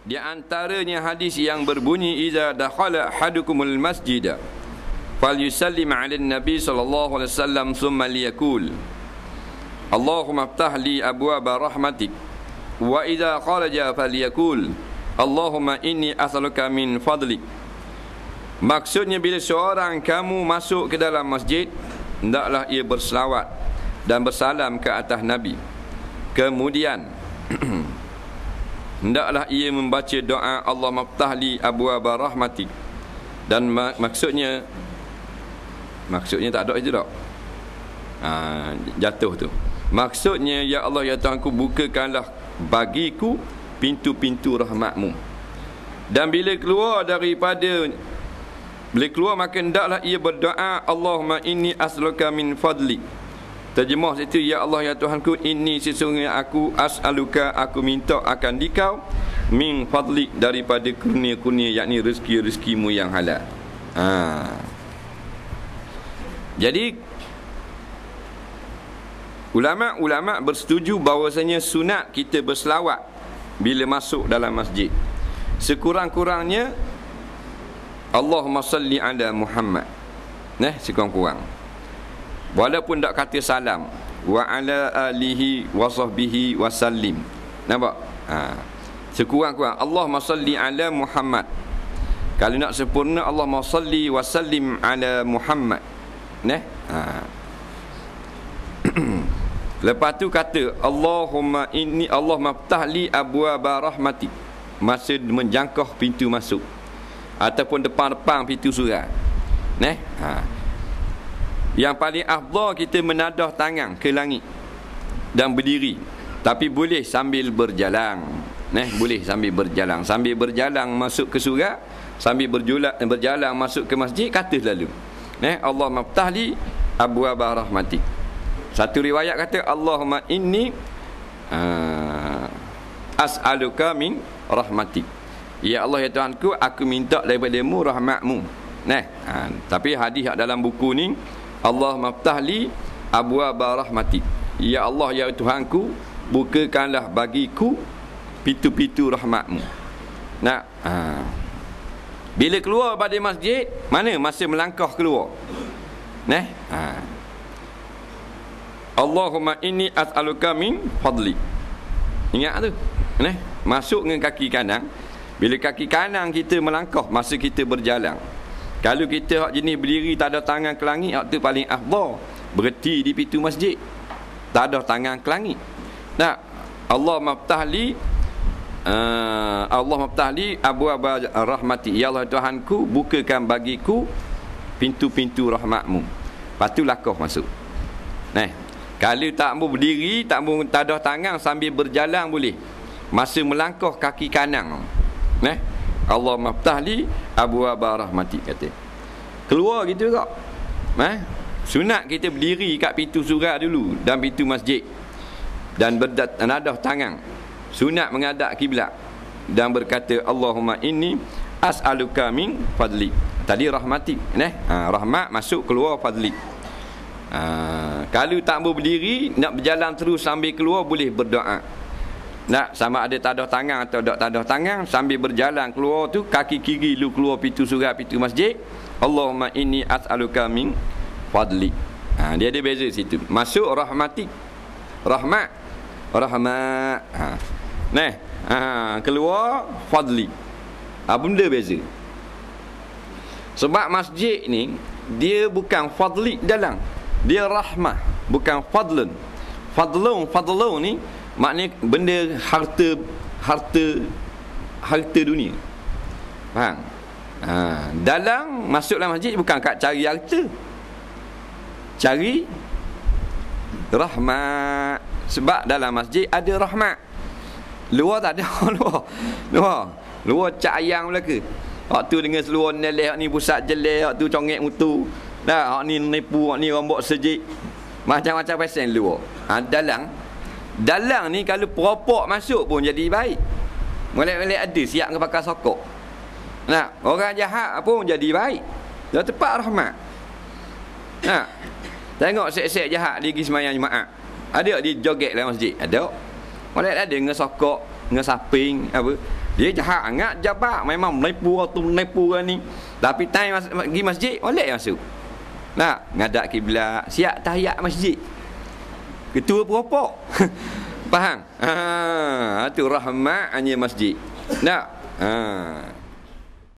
Di antaranya hadis yang berbunyi iza dakhala hadukumul masjid falyusallim 'ala nabi sallallahu alaihi wasallam thumma liyaqul Allahumma iftah li abwaaba rahmatik wa idza kharaja falyaqul Allahumma inni as'aluka min fadlik. Maksudnya bila seorang kamu masuk ke dalam masjid hendaklah ia berselawat dan bersalam ke atas nabi. Kemudian hendaklah ia membaca doa Allah maftahli abwaab rahmatik dan mak- maksudnya maksudnya tak ada itu tak ha, jatuh tu. Maksudnya ya Allah ya Tuhanku bukakanlah bagiku pintu-pintu rahmatmu. Dan bila keluar daripada bila keluar maka hendaklah ia berdoa Allahumma inni as'aluka min fadlik Terjemah situ Ya Allah ya Tuhanku Ini sesungguhnya aku As'aluka aku minta akan dikau Min fadlik daripada kurnia-kurnia Yakni rezeki-rezekimu yang halal. Ha. Jadi Ulama-ulama bersetuju bahawasanya sunat kita berselawat Bila masuk dalam masjid. Sekurang-kurangnya Allahumma salli ala Muhammad. Nah, sekurang-kurang walaupun tak kata salam wa ala alihi wa sahbihi wa nampak? Ha. Sekurang-kurang Allahumma salli ala Muhammad. Kalau nak sempurna Allahumma salli wa sallim ala Muhammad. Nah ha. Lepas tu kata Allahumma inni Allah maftah li abwaaba rahmati masa menjangkau pintu masuk. Ataupun depan-depan pintu surga nah ha yang paling afdal kita menadah tangan ke langit dan berdiri. Tapi boleh sambil berjalan. Neh, boleh sambil berjalan. Sambil berjalan masuk ke surga, sambil berjulat berjalan masuk ke masjid kata selalu. Neh, Allah maftahli abwaab rahmatik. Satu riwayat kata Allahumma inni uh, as'aluka min rahmatik. Ya Allah ya Tuhanku, aku minta daripada-Mu rahmatmu. Nah, ha, tapi hadis dalam buku ni Allah maftahli abwaaba rahmatik. Ya Allah ya Tuhanku, bukakanlah bagiku pintu-pintu rahmatmu. Nak ha. Bila keluar pada masjid, mana masa melangkah keluar? Nah, ha. Allahumma inni as'aluka min fadli. Ingat tu. Nah, masuk dengan kaki kanan. Bila kaki kanan kita melangkah masa kita berjalan, kalau kita hak jenis berdiri tak ada tangan ke langit, hak tu paling afdal. Berhenti di pintu masjid. Tak ada tangan ke langit. Nah, Allah maftahli uh, Allah maftahli abu abu rahmati. Ya Allah Tuhanku, bukakan bagiku pintu-pintu rahmatmu. Lepas tu lakuh masuk. Nah, kalau tak mau berdiri, tak mau tak ada tangan sambil berjalan boleh. Masa melangkah kaki kanan. Nah, Allah maftahli Abu Abah Rahmati kata. Keluar gitu kak. Eh? Sunat kita berdiri kat pintu surah dulu Dan pintu masjid. Dan bernadah tangan. Sunat mengadap kiblat. Dan berkata Allahumma inni As'aluka min fadli. Tadi rahmati eh? ha, Rahmat masuk keluar fadli. Ha, Kalau tak mau berdiri Nak berjalan terus sambil keluar Boleh berdoa nak sama ada tak ada tangan atau tak ada tangan sambil berjalan keluar tu kaki kiri lu keluar pintu surga pintu masjid Allahumma inni as'aluka min fadli. Ha, dia ada beza situ. Masuk rahmatik rahmat. Rahmat. Ha. nah ha, keluar fadli. Ha, benda beza. Sebab masjid ni dia bukan fadli dalam dia rahmah bukan fadlun. Fadlun fadlun ni maknanya benda harta harta harta dunia. Faham? Ha, dalam masuk dalam masjid bukan kat cari harta. Cari rahmat. Sebab dalam masjid ada rahmat. Luar tak ada luar luar. Luar cak ayam belaka waktu dengan seluar neleh ni pusat jelek waktu congek mutu. Dah ni nipu ni rombok sejik. Macam-macam pesen luar. Ha, dalam Dalang ni kalau peropok masuk pun jadi baik. Melik-melik ada siap ke pakai sokok. Nah, orang jahat pun jadi baik. Dah tepat rahmat. Nah. Tengok set-set jahat di pergi semayang jemaah. Ada di joget dalam masjid? Ada. Melik ada dengan sokok, dengan saping, apa. Dia jahat sangat jabat. Memang menipu tu menipu ni. Tapi time pergi mas masjid, boleh masuk. Nah, ngadak kiblat, siap tahiyat masjid ketua beropok faham? Ah, ha tu rahmat hanya masjid. Nak? Ha